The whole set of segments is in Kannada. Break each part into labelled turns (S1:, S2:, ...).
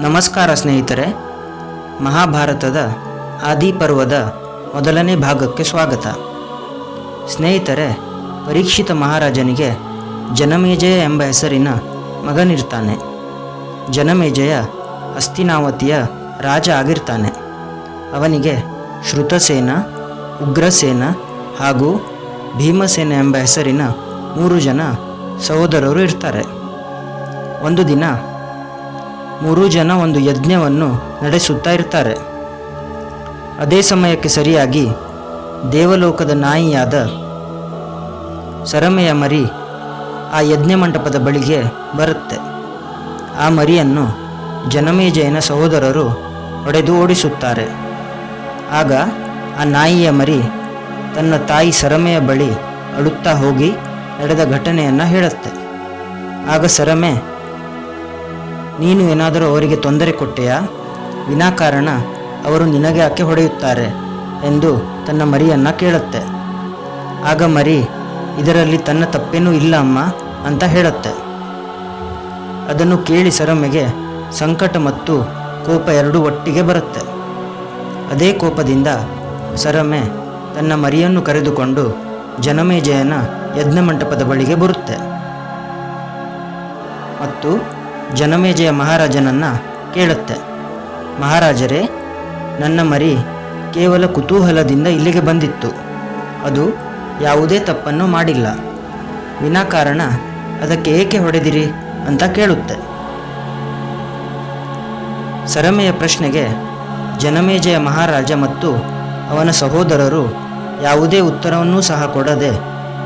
S1: ನಮಸ್ಕಾರ ಸ್ನೇಹಿತರೆ, ಮಹಾಭಾರತದ ಆದಿಪರ್ವದ ಮೊದಲನೇ ಭಾಗಕ್ಕೆ ಸ್ವಾಗತ. ಸ್ನೇಹಿತರೆ, ಪರೀಕ್ಷಿತ ಮಹಾರಾಜನಿಗೆ ಜನಮೇಜಯ ಎಂಬ ಹೆಸರಿನ ಮಗನಿರ್ತಾನೆ. ಜನಮೇಜಯ ಅಸ್ತಿನಾವತಿಯ ರಾಜ ಆಗಿರ್ತಾನೆ. ಅವನಿಗೆ ಶ್ರುತಸೇನ, ಉಗ್ರಸೇನ ಹಾಗೂ ಭೀಮಸೇನ ಎಂಬ ಹೆಸರಿನ ಮೂರು ಜನ ಸಹೋದರರು ಇರ್ತಾರೆ. ಒಂದು ದಿನ ಮೂರೂ ಜನ ಒಂದು ಯಜ್ಞವನ್ನು ನಡೆಸುತ್ತಾ ಇರ್ತಾರೆ. ಅದೇ ಸಮಯಕ್ಕೆ ಸರಿಯಾಗಿ ದೇವಲೋಕದ ನಾಯಿಯಾದ ಸರಮೆಯ ಮರಿ ಆ ಯಜ್ಞ ಮಂಟಪದ ಬಳಿಗೆ ಬರುತ್ತೆ. ಆ ಮರಿಯನ್ನು ಜನಮೇಜಯನ ಸಹೋದರರು ಹೊಡೆದು ಓಡಿಸುತ್ತಾರೆ. ಆಗ ಆ ನಾಯಿಯ ಮರಿ ತನ್ನ ತಾಯಿ ಸರಮೆಯ ಬಳಿ ಅಳುತ್ತಾ ಹೋಗಿ ನಡೆದ ಘಟನೆಯನ್ನು ಹೇಳುತ್ತೆ. ಆಗ ಸರಮೆ ನೀನು ಏನಾದರೂ ಅವರಿಗೆ ತೊಂದರೆ ಕೊಟ್ಟೆಯಾ? ವಿನಾಕಾರಣ ಅವರು ನಿನಗೆ ಅಕ್ಕೆ ಹೊಡೆಯುತ್ತಾರೆ ಎಂದು ತನ್ನ ಮರಿಯನ್ನು ಕೇಳುತ್ತೆ. ಆಗ ಮರಿ, ಇದರಲ್ಲಿ ತನ್ನ ತಪ್ಪೇನೂ ಇಲ್ಲ ಅಮ್ಮ ಅಂತ ಹೇಳುತ್ತೆ. ಅದನ್ನು ಕೇಳಿ ಸರಮೆಗೆ ಸಂಕಟ ಮತ್ತು ಕೋಪ ಎರಡೂ ಒಟ್ಟಿಗೆ ಬರುತ್ತೆ. ಅದೇ ಕೋಪದಿಂದ ಸರಮೆ ತನ್ನ ಮರಿಯನ್ನು ಕರೆದುಕೊಂಡು ಜನಮೇಜಯನ ಯಜ್ಞ ಮಂಟಪದ ಬಳಿಗೆ ಬರುತ್ತೆ. ಮತ್ತು ಜನಮೇಜಯ ಮಹಾರಾಜನನ್ನ ಕೇಳುತ್ತೆ. ಮಹಾರಾಜರೇ, ನನ್ನ ಮರಿ ಕೇವಲ ಕುತೂಹಲದಿಂದ ಇಲ್ಲಿಗೆ ಬಂದಿತ್ತು. ಅದು ಯಾವುದೇ ತಪ್ಪನ್ನು ಮಾಡಿಲ್ಲ. ವಿನಾಕಾರಣ ಅದಕ್ಕೆ ಏಕೆ ಹೊಡೆದಿರಿ ಅಂತ ಕೇಳುತ್ತೆ. ಸರಮೆಯ ಪ್ರಶ್ನೆಗೆ ಜನಮೇಜಯ ಮಹಾರಾಜ ಮತ್ತು ಅವನ ಸಹೋದರರು ಯಾವುದೇ ಉತ್ತರವನ್ನೂ ಸಹ ಕೊಡದೆ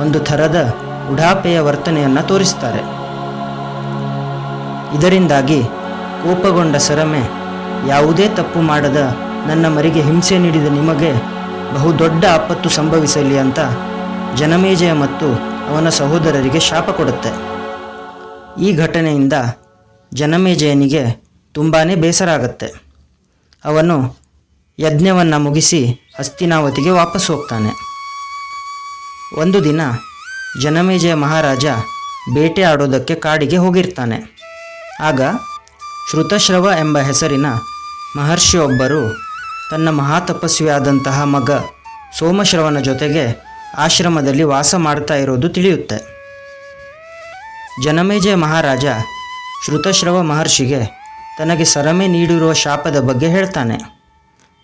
S1: ಒಂದು ಥರದ ಉಡಾಪೆಯ ವರ್ತನೆಯನ್ನು ತೋರಿಸ್ತಾರೆ. ಇದರಿಂದಾಗಿ ಕೋಪಗೊಂಡ ಸರಮೆ ಯಾವುದೇ ತಪ್ಪು ಮಾಡದ ನನ್ನ ಮರಿಗೆ ಹಿಂಸೆ ನೀಡಿದ ನಿಮಗೆ ಬಹುದೊಡ್ಡ ಆಪತ್ತು ಸಂಭವಿಸಲಿ ಅಂತ ಜನಮೇಜಯ ಮತ್ತು ಅವನ ಸಹೋದರರಿಗೆ ಶಾಪ ಕೊಡುತ್ತೆ. ಈ ಘಟನೆಯಿಂದ ಜನಮೇಜಯನಿಗೆ ತುಂಬಾ ಬೇಸರ ಆಗುತ್ತೆ. ಅವನು ಯಜ್ಞವನ್ನು ಮುಗಿಸಿ ಹಸ್ತಿನಾವತಿಗೆ ವಾಪಸ್ ಹೋಗ್ತಾನೆ. ಒಂದು ದಿನ ಜನಮೇಜಯ ಮಹಾರಾಜ ಬೇಟೆ ಆಡೋದಕ್ಕೆ ಕಾಡಿಗೆ ಹೋಗಿರ್ತಾನೆ. ಆಗ ಶ್ರುತಶ್ರವ ಎಂಬ ಹೆಸರಿನ ಮಹರ್ಷಿಯೊಬ್ಬರು ತನ್ನ ಮಹಾತಪಸ್ವಿಯಾದಂತಹ ಮಗ ಸೋಮಶ್ರವನ ಜೊತೆಗೆ ಆಶ್ರಮದಲ್ಲಿ ವಾಸ ಮಾಡ್ತಾ ಇರೋದು ತಿಳಿಯುತ್ತೆ. ಜನಮೇಜಯ ಮಹಾರಾಜ ಶ್ರುತಶ್ರವ ಮಹರ್ಷಿಗೆ ತನಗೆ ಸರಮೆ ನೀಡಿರುವ ಶಾಪದ ಬಗ್ಗೆ ಹೇಳ್ತಾನೆ.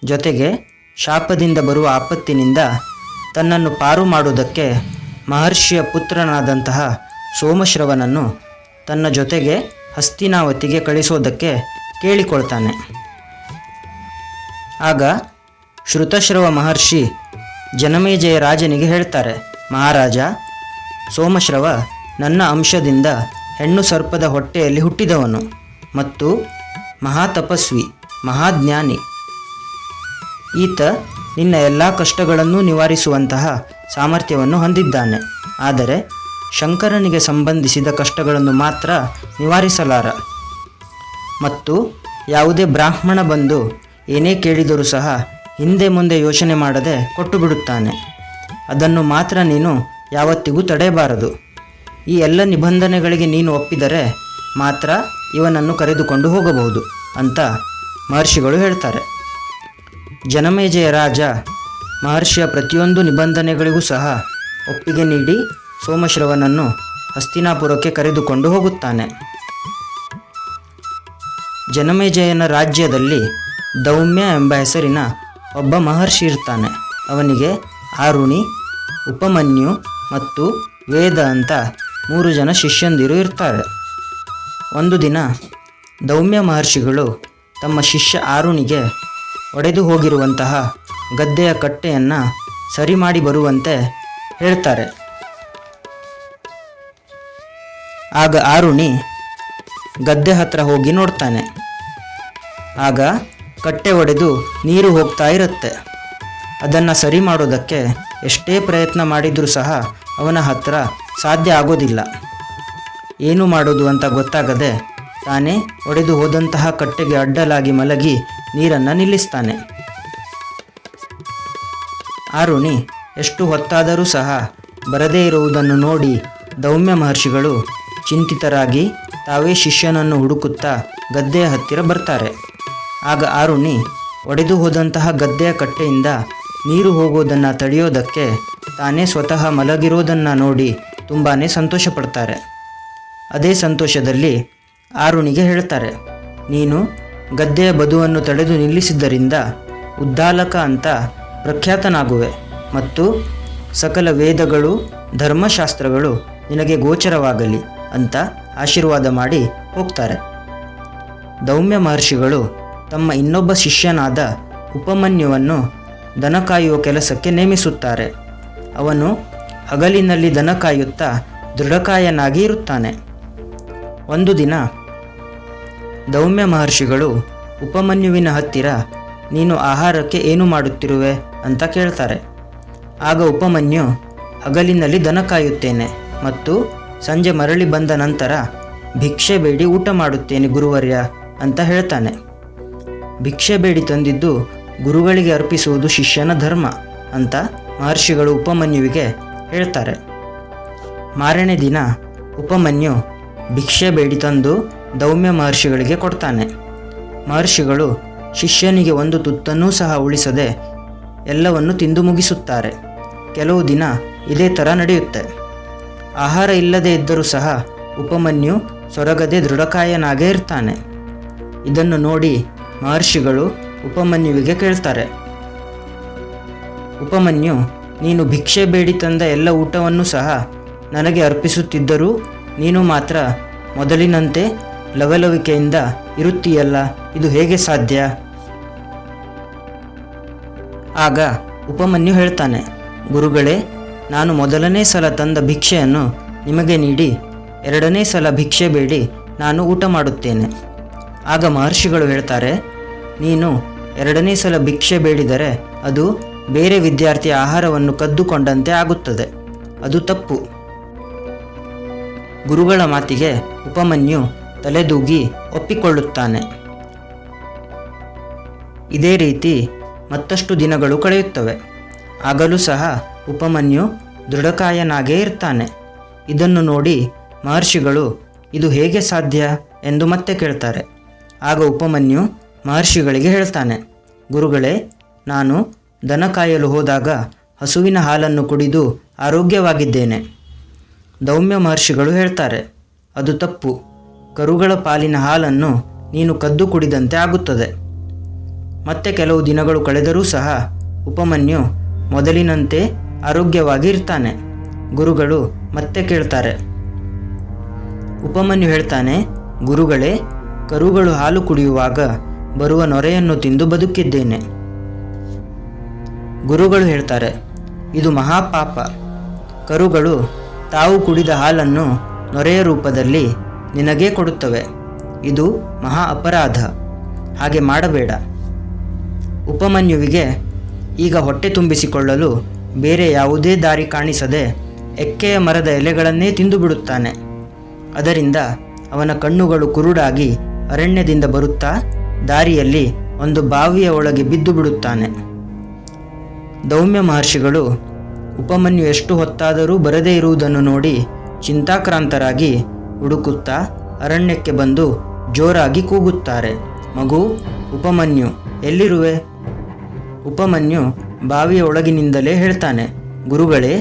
S1: ಜೊತೆಗೆ ಶಾಪದಿಂದ ಬರುವ ಆಪತ್ತಿನಿಂದ ತನ್ನನ್ನು ಪಾರು ಮಾಡುವುದಕ್ಕೆ ಮಹರ್ಷಿಯ ಪುತ್ರನಾದಂತಹ ಸೋಮಶ್ರವನನ್ನು ತನ್ನ ಜೊತೆಗೆ ಹಸ್ತಿನಾವತಿಗೆ ಕಳಿಸೋದಕ್ಕೆ ಕೇಳಿಕೊಳ್ತಾನೆ. ಆಗ ಶ್ರುತಶ್ರವ ಮಹರ್ಷಿ ಜನಮೇಜಯ ರಾಜನಿಗೆ ಹೇಳ್ತಾರೆ, ಮಹಾರಾಜ, ಸೋಮಶ್ರವ ನನ್ನ ಅಂಶದಿಂದ ಹೆಣ್ಣು ಸರ್ಪದ ಹೊಟ್ಟೆಯಲ್ಲಿ ಹುಟ್ಟಿದವನು ಮತ್ತು ಮಹಾತಪಸ್ವಿ, ಮಹಾಜ್ಞಾನಿ. ಈತ ನಿನ್ನ ಎಲ್ಲ ಕಷ್ಟಗಳನ್ನು ನಿವಾರಿಸುವಂತಹ ಸಾಮರ್ಥ್ಯವನ್ನು ಹೊಂದಿದ್ದಾನೆ. ಆದರೆ ಶಂಕರನಿಗೆ ಸಂಬಂಧಿಸಿದ ಕಷ್ಟಗಳನ್ನು ಮಾತ್ರ ನಿವಾರಿಸಲಾರ. ಮತ್ತು ಯಾವುದೇ ಬ್ರಾಹ್ಮಣ ಬಂದು ಏನೇ ಕೇಳಿದರೂ ಸಹ ಹಿಂದೆ ಮುಂದೆ ಯೋಚನೆ ಮಾಡದೆ ಕೊಟ್ಟು ಬಿಡುತ್ತಾನೆ ಅದನ್ನು ಮಾತ್ರ ನೀನು ಯಾವತ್ತಿಗೂ ತಡೆಯಬಾರದು. ಈ ಎಲ್ಲ ನಿಬಂಧನೆಗಳಿಗೆ ನೀನು ಒಪ್ಪಿದರೆ ಮಾತ್ರ ಇವನನ್ನು ಕರೆದುಕೊಂಡು ಹೋಗಬಹುದು ಅಂತ ಮಹರ್ಷಿಗಳು ಹೇಳ್ತಾರೆ. ಜನಮೇಜಯ ರಾಜ ಮಹರ್ಷಿಯ ಪ್ರತಿಯೊಂದು ನಿಬಂಧನೆಗಳಿಗೂ ಸಹ ಒಪ್ಪಿಗೆ ನೀಡಿ ಸೋಮಶ್ರವನನ್ನು ಹಸ್ತಿನಾಪುರಕ್ಕೆ ಕರೆದುಕೊಂಡು ಹೋಗುತ್ತಾನೆ. ಜನಮೇಜಯನ ರಾಜ್ಯದಲ್ಲಿ ದೌಮ್ಯ ಎಂಬ ಹೆಸರಿನ ಒಬ್ಬ ಮಹರ್ಷಿ ಇರ್ತಾನೆ. ಅವನಿಗೆ ಆರುಣಿ, ಉಪಮನ್ಯು ಮತ್ತು ವೇದ ಅಂತ ಮೂರು ಜನ ಶಿಷ್ಯಂದಿರು ಇರ್ತಾರೆ. ಒಂದು ದಿನ ದೌಮ್ಯ ಮಹರ್ಷಿಗಳು ತಮ್ಮ ಶಿಷ್ಯ ಆರುಣಿಗೆ ಒಡೆದು ಹೋಗಿರುವಂತಹ ಗದ್ದೆಯ ಕಟ್ಟೆಯನ್ನು ಸರಿ ಮಾಡಿ ಬರುವಂತೆ ಹೇಳ್ತಾರೆ. ಆಗ ಆರುಣಿ ಗದ್ದೆ ಹತ್ರ ಹೋಗಿ ನೋಡ್ತಾನೆ. ಆಗ ಕಟ್ಟೆ ಒಡೆದು ನೀರು ಹೋಗ್ತಾ ಇರುತ್ತೆ. ಅದನ್ನು ಸರಿ ಮಾಡೋದಕ್ಕೆ ಎಷ್ಟೇ ಪ್ರಯತ್ನ ಮಾಡಿದರೂ ಸಹ ಅವನ ಹತ್ರ ಸಾಧ್ಯ ಆಗೋದಿಲ್ಲ. ಏನು ಮಾಡೋದು ಅಂತ ಗೊತ್ತಾಗದೆ ತಾನೇ ಒಡೆದು ಹೋದಂತಹ ಕಟ್ಟೆಗೆ ಅಡ್ಡಲಾಗಿ ಮಲಗಿ ನೀರನ್ನು ನಿಲ್ಲಿಸ್ತಾನೆ. ಆರುಣಿ ಎಷ್ಟು ಹೊತ್ತಾದರೂ ಸಹ ಬರದೇ ಇರುವುದನ್ನು ನೋಡಿ ದೌಮ್ಯ ಮಹರ್ಷಿಗಳು ಚಿಂತಿತರಾಗಿ ತಾವೇ ಶಿಷ್ಯನನ್ನು ಹುಡುಕುತ್ತಾ ಗದ್ದೆಯ ಹತ್ತಿರ ಬರ್ತಾರೆ. ಆಗ ಆರುಣಿ ಒಡೆದು ಹೋದಂತಹ ಗದ್ದೆಯ ಕಟ್ಟೆಯಿಂದ ನೀರು ಹೋಗೋದನ್ನು ತಡೆಯೋದಕ್ಕೆ ತಾನೇ ಸ್ವತಃ ಮಲಗಿರೋದನ್ನು ನೋಡಿ ತುಂಬಾ ಸಂತೋಷ ಪಡ್ತಾರೆ ಅದೇ ಸಂತೋಷದಲ್ಲಿ ಆರುಣಿಗೆ ಹೇಳ್ತಾರೆ, ನೀನು ಗದ್ದೆಯ ಬದುವನ್ನು ತಡೆದು ನಿಲ್ಲಿಸಿದ್ದರಿಂದ ಉದ್ದಾಲಕ ಅಂತ ಪ್ರಖ್ಯಾತನಾಗುವೆ ಮತ್ತು ಸಕಲ ವೇದಗಳು, ಧರ್ಮಶಾಸ್ತ್ರಗಳು ನಿನಗೆ ಗೋಚರವಾಗಲಿ. ಅಂತ ಆಶೀರ್ವಾದ ಮಾಡಿ ಹೋಗ್ತಾರೆ. ದೌಮ್ಯ ಮಹರ್ಷಿಗಳು ತಮ್ಮ ಇನ್ನೊಬ್ಬ ಶಿಷ್ಯನಾದ ಉಪಮನ್ಯುವನ್ನು ದನ ಕಾಯುವ ಕೆಲಸಕ್ಕೆ ನೇಮಿಸುತ್ತಾರೆ. ಅವನು ಹಗಲಿನಲ್ಲಿ ದನ ಕಾಯುತ್ತಾ ದೃಢಕಾಯನಾಗಿ ಇರುತ್ತಾನೆ. ಒಂದು ದಿನ ದೌಮ್ಯ ಮಹರ್ಷಿಗಳು ಉಪಮನ್ಯುವಿನ ಹತ್ತಿರ, ನೀನು ಆಹಾರಕ್ಕೆ ಏನು ಮಾಡುತ್ತಿರುವೆ? ಅಂತ ಕೇಳ್ತಾರೆ. ಆಗ ಉಪಮನ್ಯು, ಹಗಲಿನಲ್ಲಿ ದನ ಕಾಯುತ್ತೇನೆ ಮತ್ತು ಸಂಜೆ ಮರಳಿ ಬಂದ ನಂತರ, ಭಿಕ್ಷೆ ಬೇಡಿ ಊಟ ಮಾಡುತ್ತೇನೆ ಗುರುವರ್ಯ ಅಂತ ಹೇಳ್ತಾನೆ. ಭಿಕ್ಷೆ ಬೇಡಿ ತಂದಿದ್ದು ಗುರುಗಳಿಗೆ ಅರ್ಪಿಸುವುದು ಶಿಷ್ಯನ ಧರ್ಮ ಅಂತ ಮಹರ್ಷಿಗಳು ಉಪಮನ್ಯುವಿಗೆ ಹೇಳ್ತಾರೆ. ಮಾರನೇ ದಿನ ಉಪಮನ್ಯು ಭಿಕ್ಷೆ ಬೇಡಿ ತಂದು ದೌಮ್ಯ ಮಹರ್ಷಿಗಳಿಗೆ ಕೊಡ್ತಾನೆ. ಮಹರ್ಷಿಗಳು ಶಿಷ್ಯನಿಗೆ ಒಂದು ತುತ್ತನ್ನೂ ಸಹ ಉಳಿಸದೆ ಎಲ್ಲವನ್ನು ತಿಂದು ಮುಗಿಸುತ್ತಾರೆ. ಕೆಲವು ದಿನ ಇದೇ ಥರ ನಡೆಯುತ್ತೆ. ಆಹಾರ ಇಲ್ಲದೆ ಇದ್ದರೂ ಸಹ ಉಪಮನ್ಯು ಸೊರಗದೆ ದೃಢಕಾಯನಾಗೇ ಇರ್ತಾನೆ. ಇದನ್ನು ನೋಡಿ ಮಹರ್ಷಿಗಳು ಉಪಮನ್ಯುವಿಗೆ ಕೇಳ್ತಾರೆ. ಉಪಮನ್ಯು, ನೀನು ಭಿಕ್ಷೆ ಬೇಡಿ ತಂದ ಎಲ್ಲ ಊಟವನ್ನು ಸಹ ನನಗೆ ಅರ್ಪಿಸುತ್ತಿದ್ದರೂ ನೀನು ಮಾತ್ರ ಮೊದಲಿನಂತೆ ಲವಲವಿಕೆಯಿಂದ ಇರುತ್ತೀಯಲ್ಲ, ಇದು ಹೇಗೆ ಸಾಧ್ಯ? ಆಗ ಉಪಮನ್ಯು ಹೇಳ್ತಾನೆ, ಗುರುಗಳೇ ನಾನು ಮೊದಲನೇ ಸಲ ತಂದ ಭಿಕ್ಷೆಯನ್ನು ನಿಮಗೆ ನೀಡಿ, ಎರಡನೇ ಸಲ ಭಿಕ್ಷೆ ಬೇಡಿ, ನಾನು ಊಟ ಮಾಡುತ್ತೇನೆ. ಆಗ ಮಹರ್ಷಿಗಳು ಹೇಳ್ತಾರೆ, ನೀನು ಎರಡನೇ ಸಲ ಭಿಕ್ಷೆ ಬೇಡಿದರೆ ಅದು ಬೇರೆ ವಿದ್ಯಾರ್ಥಿಯ ಆಹಾರವನ್ನು ಕದ್ದುಕೊಂಡಂತೆ ಆಗುತ್ತದೆ. ಅದು ತಪ್ಪು. ಗುರುಗಳ ಮಾತಿಗೆ ಉಪಮನ್ಯು ತಲೆದೂಗಿ ಒಪ್ಪಿಕೊಳ್ಳುತ್ತಾನೆ. ಇದೇ ರೀತಿ ಮತ್ತಷ್ಟು ದಿನಗಳು ಕಳೆಯುತ್ತವೆ. ಆಗಲೂ ಸಹ ಉಪಮನ್ಯು ದೃಢಕಾಯನಾಗೇ ಇರ್ತಾನೆ. ಇದನ್ನು ನೋಡಿ ಮಹರ್ಷಿಗಳು, ಇದು ಹೇಗೆ ಸಾಧ್ಯ? ಎಂದು ಮತ್ತೆ ಕೇಳ್ತಾರೆ. ಆಗ ಉಪಮನ್ಯು ಮಹರ್ಷಿಗಳಿಗೆ ಹೇಳ್ತಾನೆ, ಗುರುಗಳೇ, ನಾನು ದನ ಕಾಯಲು ಹೋದಾಗ ಹಸುವಿನ ಹಾಲನ್ನು ಕುಡಿದು ಆರೋಗ್ಯವಾಗಿದ್ದೇನೆ. ದೌಮ್ಯ ಮಹರ್ಷಿಗಳು ಹೇಳ್ತಾರೆ, ಅದು ತಪ್ಪು. ಕರುಗಳ ಪಾಲಿನ ಹಾಲನ್ನು ನೀನು ಕದ್ದು ಕುಡಿದಂತೆ ಆಗುತ್ತದೆ. ಮತ್ತೆ ಕೆಲವು ದಿನಗಳು ಕಳೆದರೂ ಸಹ ಉಪಮನ್ಯು ಮೊದಲಿನಂತೆ ಆರೋಗ್ಯವಾಗಿ ಇರ್ತಾನೆ ಗುರುಗಳು ಮತ್ತೆ ಕೇಳ್ತಾರೆ. ಉಪಮನ್ಯು ಹೇಳ್ತಾನೆ, ಗುರುಗಳೇ, ಕರುಗಳು ಹಾಲು ಕುಡಿಯುವಾಗ ಬರುವ ನೊರೆಯನ್ನು ತಿಂದು ಬದುಕಿದ್ದೇನೆ. ಗುರುಗಳು ಹೇಳ್ತಾರೆ, ಇದು ಮಹಾಪಾಪ. ಕರುಗಳು ತಾವು ಕುಡಿದ ಹಾಲನ್ನು ನೊರೆಯ ರೂಪದಲ್ಲಿ ನಿನಗೇ ಕೊಡುತ್ತವೆ. ಇದು ಮಹಾ ಅಪರಾಧ. ಹಾಗೆ ಮಾಡಬೇಡ. ಉಪಮನ್ಯುವಿಗೆ ಈಗ ಹೊಟ್ಟೆ ತುಂಬಿಸಿಕೊಳ್ಳಲು ಬೇರೆ ಯಾವುದೇ ದಾರಿ ಕಾಣಿಸದೆ ಎಕ್ಕೆಯ ಮರದ ಎಲೆಗಳನ್ನೇ ತಿಂದುಬಿಡುತ್ತಾನೆ. ಅದರಿಂದ ಅವನ ಕಣ್ಣುಗಳು ಕುರುಡಾಗಿ ಅರಣ್ಯದಿಂದ ಬರುತ್ತಾ ದಾರಿಯಲ್ಲಿ ಒಂದು ಬಾವಿಯ ಒಳಗೆ ಬಿದ್ದು ಬಿಡುತ್ತಾನೆ ದೌಮ್ಯ ಮಹರ್ಷಿಗಳು ಉಪಮನ್ಯು ಎಷ್ಟು ಹೊತ್ತಾದರೂ ಬರದೇ ಇರುವುದನ್ನು ನೋಡಿ ಚಿಂತಾಕ್ರಾಂತರಾಗಿ ಹುಡುಕುತ್ತಾ ಅರಣ್ಯಕ್ಕೆ ಬಂದು ಜೋರಾಗಿ ಕೂಗುತ್ತಾರೆ. ಮಗು, ಉಪಮನ್ಯು ಎಲ್ಲಿರುವೆ? ಉಪಮನ್ಯು ಬಾವಿಯ ಒಳಗಿನಿಂದಲೇ ಹೇಳ್ತಾನೆ, ಗುರುಗಳೇ,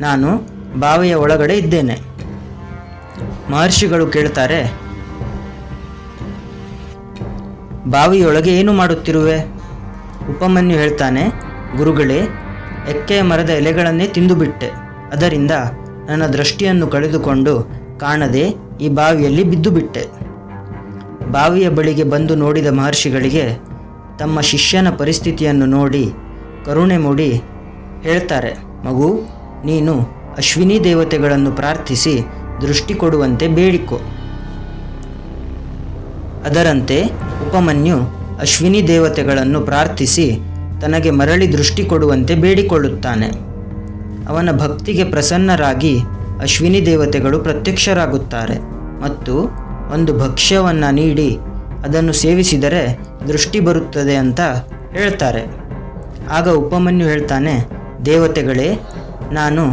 S1: ನಾನು ಬಾವಿಯ ಒಳಗಡೆ ಇದ್ದೇನೆ. ಮಹರ್ಷಿಗಳು ಕೇಳ್ತಾರೆ, ಬಾವಿಯೊಳಗೆ ಏನು ಮಾಡುತ್ತಿರುವೆ? ಉಪಮನ್ಯು ಹೇಳ್ತಾನೆ, ಗುರುಗಳೇ ಎಕ್ಕೆಯ ಮರದ ಎಲೆಗಳನ್ನೇ ತಿಂದುಬಿಟ್ಟೆ. ಅದರಿಂದ ನನ್ನ ದೃಷ್ಟಿಯನ್ನು ಕಳೆದುಕೊಂಡು ಕಾಣದೆ ಈ ಬಾವಿಯಲ್ಲಿ ಬಿದ್ದು ಬಿಟ್ಟೆ ಬಾವಿಯ ಬಳಿಗೆ ಬಂದು ನೋಡಿದ ಮಹರ್ಷಿಗಳಿಗೆ ತಮ್ಮ ಶಿಷ್ಯನ ಪರಿಸ್ಥಿತಿಯನ್ನು ನೋಡಿ ಕರುಣೆ ಮೂಡಿ ಹೇಳ್ತಾರೆ, ಮಗು, ನೀನು ಅಶ್ವಿನಿ ದೇವತೆಗಳನ್ನು ಪ್ರಾರ್ಥಿಸಿ ದೃಷ್ಟಿ ಕೊಡುವಂತೆ ಬೇಡಿಕೊ. ಅದರಂತೆ ಉಪಮನ್ಯು ಅಶ್ವಿನಿ ದೇವತೆಗಳನ್ನು ಪ್ರಾರ್ಥಿಸಿ ತನಗೆ ಮರಳಿ ದೃಷ್ಟಿ ಕೊಡುವಂತೆ ಬೇಡಿಕೊಳ್ಳುತ್ತಾನೆ. ಅವನ ಭಕ್ತಿಗೆ ಪ್ರಸನ್ನರಾಗಿ ಅಶ್ವಿನಿ ದೇವತೆಗಳು ಪ್ರತ್ಯಕ್ಷರಾಗುತ್ತಾರೆ ಮತ್ತು ಒಂದು ಭಕ್ಷ್ಯವನ್ನು ನೀಡಿ ಅದನ್ನು ಸೇವಿಸಿದರೆ ದೃಷ್ಟಿ ಬರುತ್ತದೆ ಅಂತ ಹೇಳ್ತಾರೆ. ಆಗ ಉಪಮನ್ಯು ಹೇಳ್ತಾನೆ, ದೇವತೆಗಳೇ, ನಾನು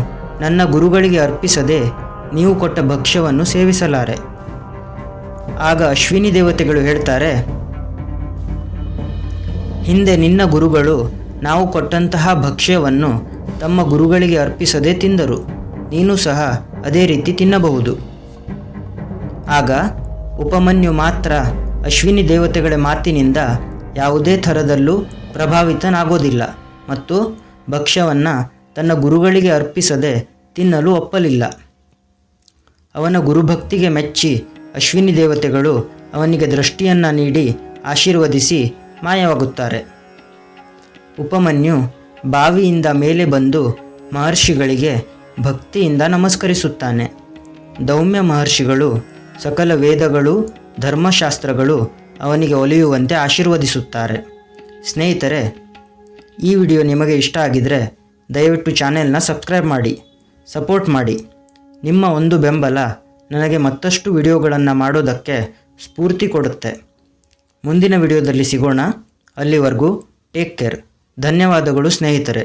S1: ನನ್ನ ಗುರುಗಳಿಗೆ ಅರ್ಪಿಸದೆ ನೀವು ಕೊಟ್ಟ ಭಕ್ಷ್ಯವನ್ನು ಸೇವಿಸಲಾರೆ. ಆಗ ಅಶ್ವಿನಿ ದೇವತೆಗಳು ಹೇಳ್ತಾರೆ, ಹಿಂದೆ ನಿನ್ನ ಗುರುಗಳು ನಾವು ಕೊಟ್ಟಂತಹ ಭಕ್ಷ್ಯವನ್ನು ತಮ್ಮ ಗುರುಗಳಿಗೆ ಅರ್ಪಿಸದೆ ತಿಂದರು. ನೀನು ಸಹ ಅದೇ ರೀತಿ ತಿನ್ನಬಹುದು. ಆಗ ಉಪಮನ್ಯು ಮಾತ್ರ ಅಶ್ವಿನಿ ದೇವತೆಗಳ ಮಾತಿನಿಂದ ಯಾವುದೇ ಥರದಲ್ಲೂ ಪ್ರಭಾವಿತನಾಗೋದಿಲ್ಲ ಮತ್ತು ಭಕ್ಷ್ಯವನ್ನು ತನ್ನ ಗುರುಗಳಿಗೆ ಅರ್ಪಿಸದೆ ತಿನ್ನಲು ಒಪ್ಪಲಿಲ್ಲ. ಅವನ ಗುರುಭಕ್ತಿಗೆ ಮೆಚ್ಚಿ ಅಶ್ವಿನಿ ದೇವತೆಗಳು ಅವನಿಗೆ ದೃಷ್ಟಿಯನ್ನು ನೀಡಿ ಆಶೀರ್ವದಿಸಿ ಮಾಯವಾಗುತ್ತಾರೆ. ಉಪಮನ್ಯು ಬಾವಿಯಿಂದ ಮೇಲೆ ಬಂದು ಮಹರ್ಷಿಗಳಿಗೆ ಭಕ್ತಿಯಿಂದ ನಮಸ್ಕರಿಸುತ್ತಾನೆ. ದೌಮ್ಯ ಮಹರ್ಷಿಗಳು, ಸಕಲ ವೇದಗಳು, ಧರ್ಮಶಾಸ್ತ್ರಗಳು ಅವನಿಗೆ ಒಲಿಯುವಂತೆ ಆಶೀರ್ವದಿಸುತ್ತಾರೆ. ಸ್ನೇಹಿತರೆ, ಈ ವಿಡಿಯೋ ನಿಮಗೆ ಇಷ್ಟ ಆಗಿದರೆ ದಯವಿಟ್ಟು ಚಾನೆಲ್ನ ಸಬ್ಸ್ಕ್ರೈಬ್ ಮಾಡಿ, ಸಪೋರ್ಟ್ ಮಾಡಿ. ನಿಮ್ಮ ಒಂದು ಬೆಂಬಲ ನನಗೆ ಮತ್ತಷ್ಟು ವಿಡಿಯೋಗಳನ್ನು ಮಾಡೋದಕ್ಕೆ ಸ್ಫೂರ್ತಿ ಕೊಡುತ್ತೆ. ಮುಂದಿನ ವಿಡಿಯೋದಲ್ಲಿ ಸಿಗೋಣ. ಅಲ್ಲಿವರೆಗೂ ಟೇಕ್ ಕೇರ್ ಧನ್ಯವಾದಗಳು ಸ್ನೇಹಿತರೆ.